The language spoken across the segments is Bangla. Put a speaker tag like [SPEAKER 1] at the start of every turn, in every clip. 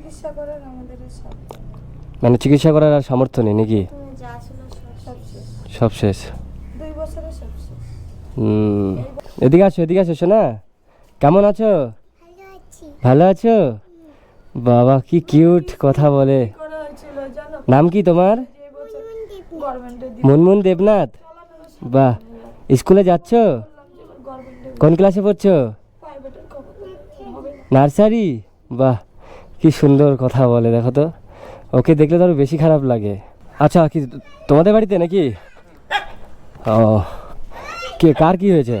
[SPEAKER 1] চিকিৎসা করার আমাদের সব
[SPEAKER 2] মানে চিকিৎসা করার আর সামর্থ্য নেই নাকি?
[SPEAKER 1] তুমি যা ছিল সব শেষ। দুই বছরে সব শেষ।
[SPEAKER 2] হুম। এদিকে আসো এদিকে আসো শোনা কেমন আছো? ভালো আছো। বাবা কি কিউট কথা বলে।
[SPEAKER 1] করা হয়েছিল জানো?
[SPEAKER 2] নাম কি তোমার? মুনমুন দেবনাথ। বাহ স্কুলে যাচ্ছ? কোন ক্লাসে পড়ছো? নার্সারি? বাহ। কি সুন্দর কথা বলে দেখো তো। ওকে দেখলে তো আরও বেশি খারাপ লাগে। আচ্ছা কি তোমাদের বাড়িতে নাকি? ও কে কার কি হয়েছে?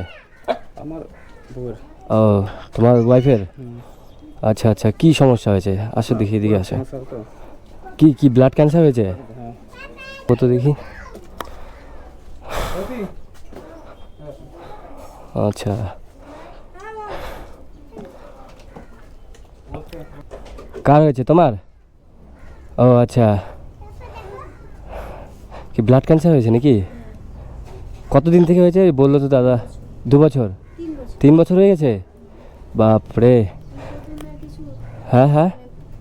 [SPEAKER 3] আমার
[SPEAKER 2] ও তোমার ওয়াইফের আচ্ছা আচ্ছা কি সমস্যা হয়েছে? আসো দেখি এদিকে আসো। কি কি ব্লাড ক্যান্সার হয়েছে?
[SPEAKER 3] হ্যাঁ।
[SPEAKER 2] কত দেখি। আচ্ছা। কার হয়েছে? তোমার? ও আচ্ছা। কি ব্লাড ক্যান্সার হয়েছে নাকি? কতদিন থেকে হয়েছে? বলল তো দাদা। দু বছর? তিন বছর হয়ে গেছে? বাপরে। হ্যাঁ হ্যাঁ।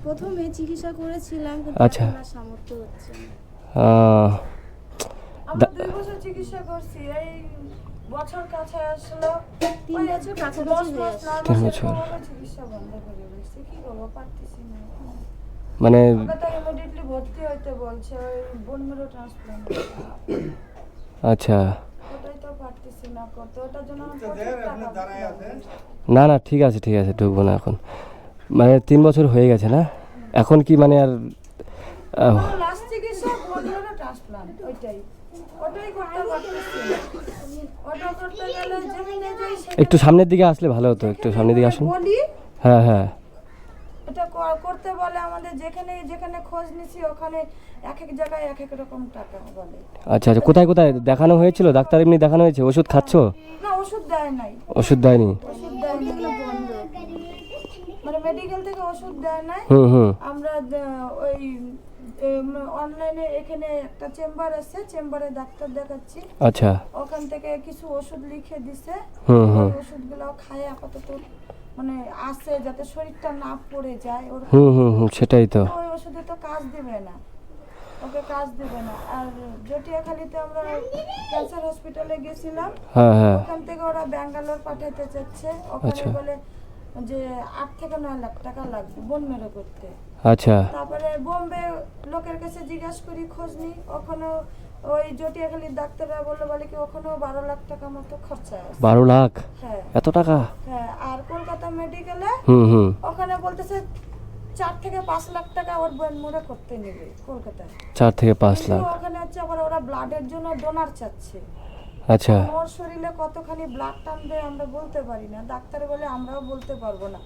[SPEAKER 1] প্রথমে চিকিৎসা করেছিলাম
[SPEAKER 2] আচ্ছা।
[SPEAKER 1] সামর্থ্য হচ্ছে
[SPEAKER 2] আহ,
[SPEAKER 1] আমরা দুই বছর চিকিৎসা করছি এই বছর কাছে আসলো।
[SPEAKER 4] তিন বছর হয়ে
[SPEAKER 2] তিন বছর। মানে আচ্ছা।
[SPEAKER 1] না
[SPEAKER 2] না ঠিক আছে ঠিক আছে ঢুকবো না এখন। মানে তিন বছর হয়ে গেছে না? এখন কি মানে আর একটু সামনের দিকে আসলে ভালো হতো একটু সামনের দিকে আসুন। হ্যাঁ হ্যাঁ।
[SPEAKER 1] এটা করতে বলে আমাদের যেখানে যেখানে খোঁজ নিছি ওখানে এক এক জায়গায় এক এক রকম টাকা বলে।
[SPEAKER 2] আচ্ছা আচ্ছা। কোথায় কোথায়? দেখানো হয়েছিল? ডাক্তার এমনি দেখানো হয়েছে? ওষুধ খাচ্ছ?
[SPEAKER 1] না ওষুধ দেয় নাই।
[SPEAKER 2] ওষুধ দেয়নি?
[SPEAKER 1] ওষুধ দেয় মানে মেডিকেল থেকে ওষুধ দেয় নাই।
[SPEAKER 2] হুম হুম।
[SPEAKER 1] আমরা ওই অনলাইনে এখানে একটা চেম্বার আছে চেম্বারে ডাক্তার দেখাচ্ছি।
[SPEAKER 2] আচ্ছা।
[SPEAKER 1] ওখান থেকে কিছু ওষুধ লিখে দিছে।
[SPEAKER 2] হুম
[SPEAKER 1] ওই
[SPEAKER 2] হুম।
[SPEAKER 1] ওষুধগুলো খায় আপাতত। মানে আছে যাতে শরীরটা না পড়ে যায় ওর
[SPEAKER 2] হুম হুম হুম সেটাই তো।
[SPEAKER 1] ওই ওষুধে তো কাজ দিবে না। ওকে কাজ দিবে না। আর জটিয়াখালীতে আমরা ক্যান্সার হসপিটালে গেছিলাম।
[SPEAKER 2] হ্যাঁ হ্যাঁ।
[SPEAKER 1] ওখান থেকে ওরা ব্যাঙ্গালোর পাঠাতে চাচ্ছে। ওখানে
[SPEAKER 2] আচ্ছা।
[SPEAKER 1] বলে যে আট থেকে নয় লাখ টাকা লাগবে বোন মেরো করতে।
[SPEAKER 2] আচ্ছা।
[SPEAKER 1] তারপরে বোম্বে লোকের কাছে জিজ্ঞাসা করি খোঁজ নি ওখানে ওই জটিয়াখালীর ডাক্তাররা বলল বলে কি ওখানেও বারো লাখ টাকা মতো খরচা আছে।
[SPEAKER 2] বারো লাখ?
[SPEAKER 1] হ্যাঁ।
[SPEAKER 2] এত টাকা?
[SPEAKER 1] হ্যাঁ আর কলকাতা মেডিকেলে
[SPEAKER 2] হুম হুম।
[SPEAKER 1] ওখানে বলতেছে চার থেকে পাঁচ লাখ টাকা ওর বোন মোড়ে করতে নেবে কলকাতায়।
[SPEAKER 2] চার থেকে পাঁচ লাখ?
[SPEAKER 1] ওখানে হচ্ছে আবার ওরা ব্লাডের জন্য ডোনার চাচ্ছে।
[SPEAKER 2] আচ্ছা।
[SPEAKER 1] ওর শরীরে কতখানি ব্লাড টানবে আমরা বলতে পারি না। ডাক্তার বলে আমরাও বলতে পারব না।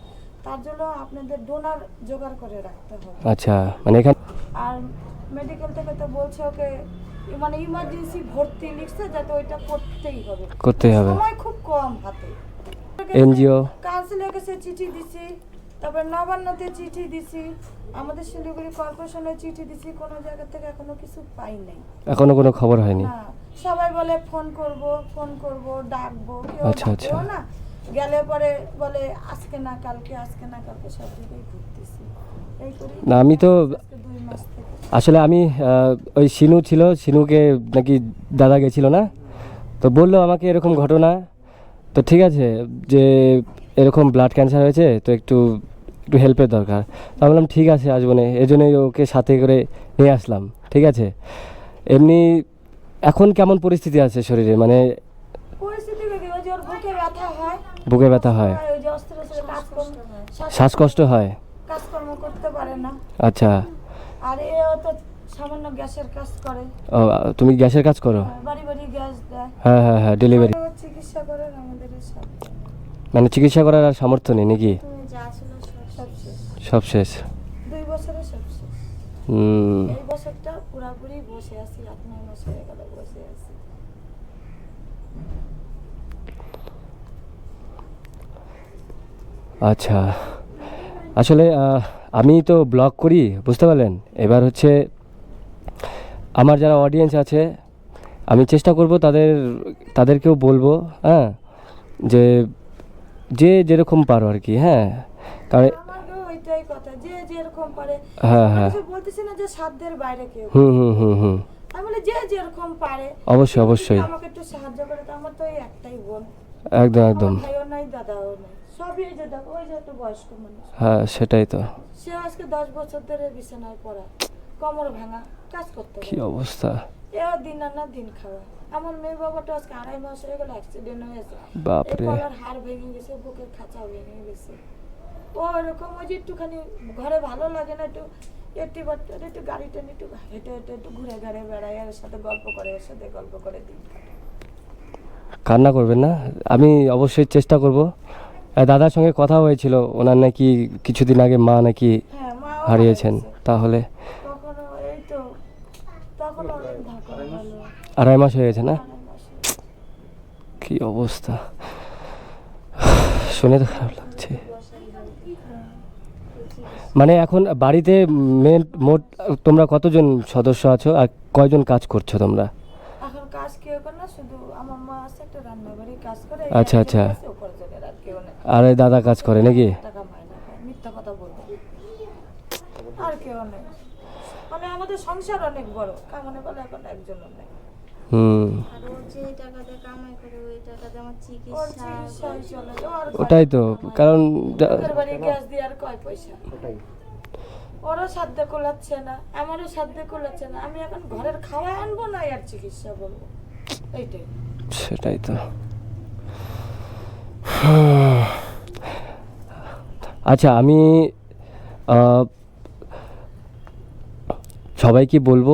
[SPEAKER 1] তার জন্য আপনাদের ডোনার জোগাড় করে রাখতে হবে।
[SPEAKER 2] আচ্ছা মানে এখানে
[SPEAKER 1] আর মেডিকেল থেকে তো বলছে ওকে মানে ইমার্জেন্সি ভর্তি লিখছে যাতে ওইটা করতেই হবে।
[SPEAKER 2] করতেই হবে।
[SPEAKER 1] সময় খুব কম হাতে।
[SPEAKER 2] এনজিও
[SPEAKER 1] কাউন্সিলের কাছে চিঠি দিছি তারপর নবান্নতে চিঠি দিছি আমাদের শিলিগুড়ি কর্পোরেশনে চিঠি দিছি কোনো জায়গা থেকে এখনও কিছু পাই নাই।
[SPEAKER 2] এখনও কোনো খবর হয়নি?
[SPEAKER 1] না সবাই বলে ফোন করব ফোন করব ডাকবো কেউ
[SPEAKER 2] আচ্ছা, আচ্ছা।
[SPEAKER 1] না। গেলে পরে বলে আজকে না কালকে আজকে না কালকে সব জায়গায় ঘুরতেছি।
[SPEAKER 2] না আমি তো আসলে আমি ওই সিনু ছিল সিনুকে নাকি দাদা গেছিল না? তো বলল আমাকে এরকম ঘটনা। তো ঠিক আছে যে এরকম ব্লাড ক্যান্সার হয়েছে তো একটু একটু হেল্পের দরকার। তো আমি বললাম ঠিক আছে আসব না। এই জন্যই ওকে সাথে করে নিয়ে আসলাম ঠিক আছে? এমনি এখন কেমন পরিস্থিতি আছে শরীরে? মানে
[SPEAKER 1] পরিস্থিতি কি ওই যে ওর বুকে ব্যথা হয়
[SPEAKER 2] বুকে ব্যথা হয়। শ্বাসকষ্ট হয়।
[SPEAKER 1] কাজকর্ম করতে পারে না।
[SPEAKER 2] আচ্ছা।
[SPEAKER 1] আর তো সামান্য গ্যাসের কাজ করে।
[SPEAKER 2] ও তুমি গ্যাসের কাজ করো?
[SPEAKER 1] বাড়ি বাড়ি গ্যাস দেয়।
[SPEAKER 2] হ্যাঁ হ্যাঁ হ্যাঁ ডেলিভারি
[SPEAKER 1] চিকিৎসা আমাদের
[SPEAKER 2] মানে চিকিৎসা করার আর সামর্থ্য নেই নাকি?
[SPEAKER 4] সব
[SPEAKER 1] সব শেষ। দুই বছরে সব শেষ।
[SPEAKER 2] হুম
[SPEAKER 1] এই বছরটা পুরাপুরি বসে আছি আট নয় মাস হয়ে গেল বসে আছি
[SPEAKER 2] আচ্ছা। আসলে আমি তো ব্লগ করি বুঝতে পারলেন? এবার হচ্ছে আমার যারা অডিয়েন্স আছে আমি চেষ্টা করব তাদের তাদেরকেও বলব হ্যাঁ? যে যে যেরকম পারো আর কি হ্যাঁ? কারণ
[SPEAKER 1] আমাকেও ওইটাই একটাই কথা যে যেরকম পারে।
[SPEAKER 2] হ্যাঁ, হ্যাঁ।
[SPEAKER 1] বলতেছি না যে সাধ্যের বাইরে কেউ।
[SPEAKER 2] হুম হুম হুম হুম।
[SPEAKER 1] যে যেরকম পারে
[SPEAKER 2] অবশ্যই অবশ্যই।
[SPEAKER 1] আমাকে একটু সাহায্য করে তো আমার তো একটাই বোন।
[SPEAKER 2] একদম একদম।
[SPEAKER 1] ভাইও নাই দাদাও নাই। সবই যে দেখো ওই যে একটা বয়স্ক মানুষ।
[SPEAKER 2] হ্যাঁ সেটাই তো।
[SPEAKER 1] সে আজকে দশ বছর ধরে বিছানায় পড়া কোমর ভাঙা কাজ করতে
[SPEAKER 2] কি অবস্থা?
[SPEAKER 1] এও দিন আনা দিন খাওয়া। আমার মেয়ে বাবাটা আজকে আড়াই মাস হয়ে গেল অ্যাক্সিডেন্ট হয়েছে
[SPEAKER 2] বাপরে।
[SPEAKER 1] এই গলার হাড় ভেঙে গেছে বুকের খাঁচা ভেঙে গেছে। ও এরকম ওই যে একটুখানি ঘরে ভালো লাগে না একটু একটু বাচ্চা একটু গাড়িটা একটু হেঁটে হেঁটে একটু ঘুরে ঘুরে বেড়ায় আর ওর সাথে গল্প করে ওর সাথে গল্প করে দিন।
[SPEAKER 2] কান্না করবেন না? আমি অবশ্যই চেষ্টা করব। দাদার সঙ্গে কথা হয়েছিল। ওনার নাকি কিছুদিন আগে মা নাকি
[SPEAKER 1] হ্যাঁ
[SPEAKER 2] হারিয়েছেন। তাহলে আড়াই মাস হয়ে গেছে না? কি অবস্থা? শুনে তো খারাপ লাগছে। মানে এখন বাড়িতে মেন মোট তোমরা কতজন সদস্য আছো আর কয়জন কাজ করছ তোমরা? আচ্ছা, আচ্ছা।
[SPEAKER 1] আর
[SPEAKER 2] এই দাদা কাজ করে নাকি?
[SPEAKER 1] আর কেউ নেই মানে আমাদের সংসার অনেক বড় কামনে বলে এখন একজনও নেই
[SPEAKER 4] আর ও যে টাকাতে কামাই করে ওই টাকাতে আমার
[SPEAKER 1] ওর
[SPEAKER 4] চিকিৎসা
[SPEAKER 1] তো আর
[SPEAKER 2] ওটাই তো কারণ
[SPEAKER 1] ওরও সাধ্য কোলাচ্ছে না আমারও সাধ্য কোলাচ্ছে না আমি এখন ঘরের খাওয়া আনব না আর চিকিৎসা বলব এইটাই।
[SPEAKER 2] সেটাই তো। আচ্ছা আমি সবাইকে বলব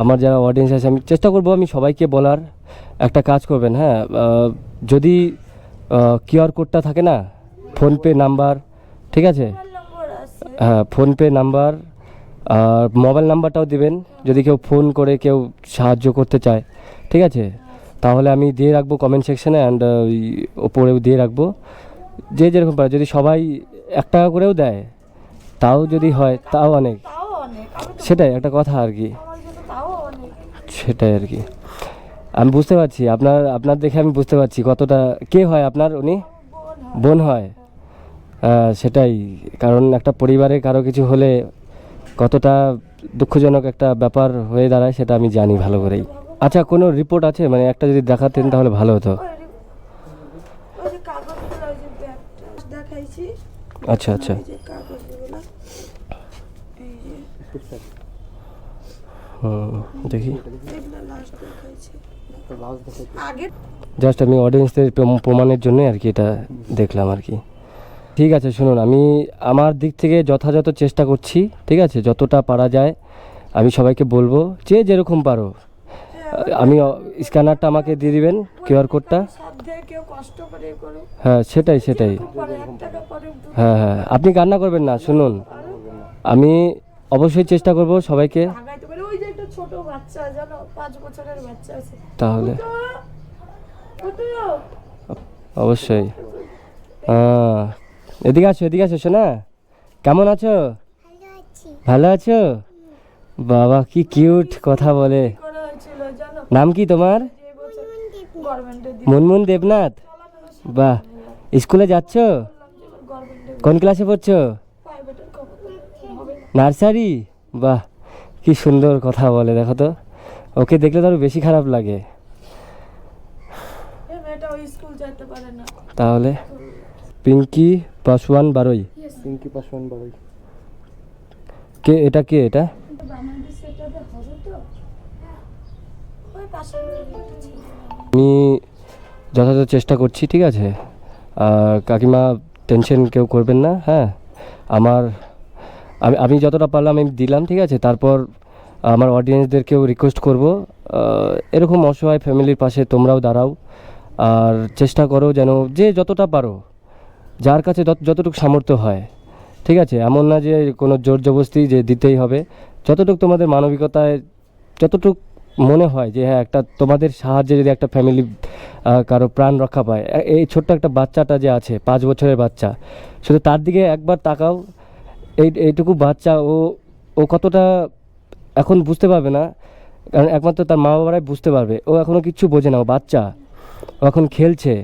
[SPEAKER 2] আমার যারা অডিয়েন্স আছে আমি চেষ্টা করব আমি সবাইকে বলার একটা কাজ করবেন হ্যাঁ? যদি কিউআর কোডটা থাকে না ফোনপে নাম্বার ঠিক আছে? হ্যাঁ ফোনপে নাম্বার আর মোবাইল নাম্বারটাও দিবেন যদি কেউ ফোন করে কেউ সাহায্য করতে চায় ঠিক আছে? তাহলে আমি দিয়ে রাখব কমেন্ট সেকশনে অ্যান্ড ওপরেও দিয়ে রাখব। যে যেরকম পারে যদি সবাই এক টাকা করেও দেয় তাও যদি হয় তাও অনেক। সেটাই একটা কথা আর কি। সেটাই আর কি। আমি বুঝতে পারছি আপনার আপনার দেখে আমি বুঝতে পারছি কতটা কে হয় আপনার উনি?
[SPEAKER 1] বোন হয়।
[SPEAKER 2] সেটাই কারণ একটা পরিবারে কারও কিছু হলে কতটা দুঃখজনক একটা ব্যাপার হয়ে দাঁড়ায় সেটা আমি জানি ভালো করেই। আচ্ছা কোনো রিপোর্ট আছে? মানে একটা যদি দেখাতেন তাহলে ভালো হতো
[SPEAKER 1] ওই রে- ওই যে কাগজগুলো ওই যে ব্যাগটা দেখাইছি
[SPEAKER 2] আচ্ছা আচ্ছা। দেখি। জাস্ট আমি অডিয়েন্সদের প্রমাণের জন্য আর কি এটা দেখলাম আর কি। ঠিক আছে শুনুন আমি আমার দিক থেকে যথাযথ চেষ্টা করছি ঠিক আছে? যতটা পারা যায় আমি সবাইকে বলব যে যেরকম পারো। আমি স্ক্যানারটা আমাকে দিয়ে দিবেন কিউআর কোডটা। হ্যাঁ সেটাই সেটাই। হ্যাঁ হ্যাঁ আপনি কান্না করবেন না শুনুন। আমি অবশ্যই চেষ্টা করব সবাইকে।
[SPEAKER 1] আছে
[SPEAKER 2] তাহলে। অবশ্যই। আহ, এদিকে আসো এদিকে আসো শোনা কেমন আছো? ভালো আছো। বাবা কি কিউট কথা বলে। নাম কি তোমার? মুনমুন দেবনাথ। বাহ স্কুলে যাচ্ছ? কোন ক্লাসে পড়ছো? নার্সারি? বাহ কি সুন্দর কথা বলে দেখো তো। ওকে দেখলে তো আরও বেশি খারাপ লাগে।
[SPEAKER 1] এই মেয়েটা ওই স্কুল যেতে পারে না।
[SPEAKER 2] তাহলে পিঙ্কি পাসওয়ান বারোই।
[SPEAKER 3] পিঙ্কি পাসওয়ান বাড়ি
[SPEAKER 2] কে এটা কে এটা
[SPEAKER 1] বাংলাদেশ সেটাতে হবে তো ওই পাশে একটা ছেলে।
[SPEAKER 2] আমি যথাযথ চেষ্টা করছি, ঠিক আছে? আর কাকিমা টেনশন কেউ করবেন না হ্যাঁ? আমার, আমি আমি যতটা পারলাম আমি দিলাম, ঠিক আছে? তারপর আমার অডিয়েন্সদেরকেও রিকোয়েস্ট করব। এরকম অসহায় ফ্যামিলির পাশে তোমরাও দাঁড়াও। আর চেষ্টা করো যেন যে যতটা পারো, যার কাছে যত, যতটুকু সামর্থ্য হয়, ঠিক আছে? এমন না যে কোনো জোর জবরদস্তি যে দিতেই হবে। যতটুকু তোমাদের মানবিকতায়, যতটুকু মনে হয় যে হ্যাঁ একটা তোমাদের সাহায্যে যদি একটা ফ্যামিলি কারও প্রাণ রক্ষা পায় এই ছোট্ট একটা বাচ্চাটা যে আছে, পাঁচ বছরের বাচ্চা, শুধু তার দিকে একবার তাকাও, এই, এইটুকু বাচ্চা, ও ও কতটা এখন বুঝতে পারবে না, কারণ একমাত্র তার মা বাবারাই বুঝতে পারবে, ও এখনও কিচ্ছু বোঝে না, ও বাচ্চা, ও এখন খেলছে,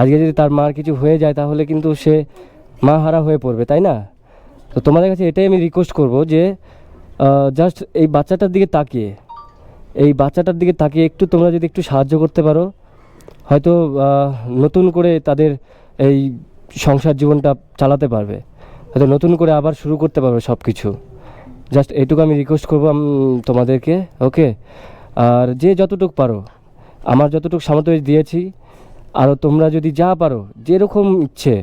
[SPEAKER 2] আজকে যদি তার মার কিছু হয়ে যায়, তাহলে কিন্তু সে মা হারা হয়ে পড়বে, তাই না? তো তোমাদের কাছে এটাই আমি রিকোয়েস্ট করব যে জাস্ট এই বাচ্চাটার দিকে তাকিয়ে এই বাচ্চাটার দিকে তাকিয়ে একটু তোমরা যদি একটু সাহায্য করতে পারো, হয়তো নতুন করে তাদের এই সংসার জীবনটা চালাতে পারবে। হয়তো নতুন করে আবার শুরু করতে পারবে সব কিছু জাস্ট এটুকু আমি রিকোয়েস্ট করব তোমাদেরকে, ওকে? আর যে যতটুকু পারো, আমার যতটুকু সামর্থ্য দিয়েছি আরও তোমরা যদি যা পারো, যেরকম ইচ্ছে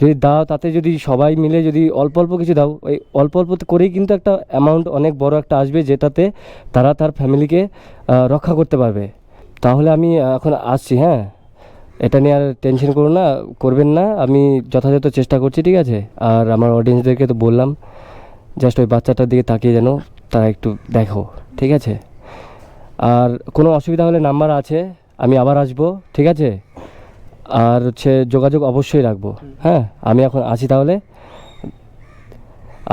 [SPEAKER 2] যদি দাও, তাতে যদি সবাই মিলে যদি অল্প অল্প কিছু দাও, ওই অল্প অল্প করেই কিন্তু একটা অ্যামাউন্ট অনেক বড় একটা আসবে যেটাতে তারা তার ফ্যামিলিকে রক্ষা করতে পারবে। তাহলে আমি এখন আসছি হ্যাঁ? এটা নিয়ে আর টেনশন করো না, করবেন না, আমি যথাযথ চেষ্টা করছি, ঠিক আছে? আর আমার অডিয়েন্সদেরকে তো বললাম জাস্ট ওই বাচ্চাটার দিকে তাকিয়ে যেন তারা একটু দেখো, ঠিক আছে? আর কোনো অসুবিধা হলে নাম্বার আছে, আমি আবার আসব, ঠিক আছে? আর হচ্ছে যোগাযোগ অবশ্যই রাখব। হ্যাঁ আমি এখন আছি তাহলে।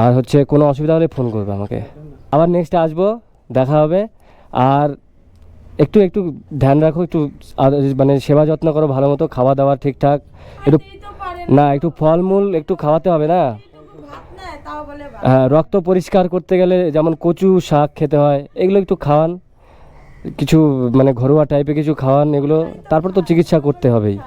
[SPEAKER 2] আর হচ্ছে কোনো অসুবিধা হলে ফোন করবে আমাকে। আবার নেক্সটে আসব দেখা হবে। আর একটু একটু ধ্যান রাখো একটু আর মানে সেবা যত্ন করো ভালো মতো খাওয়া দাওয়া ঠিকঠাক। একটু
[SPEAKER 1] তো পারে
[SPEAKER 2] না একটু ফলমূল একটু খাওয়াতে হবে না। হ্যাঁ, রক্ত পরিষ্কার করতে গেলে যেমন কচু শাক খেতে হয় এগুলো একটু খাওয়ান। কিছু মানে ঘরোয়া টাইপের কিছু খাওয়ান এগুলো। তারপর তো চিকিৎসা করতে হবেই।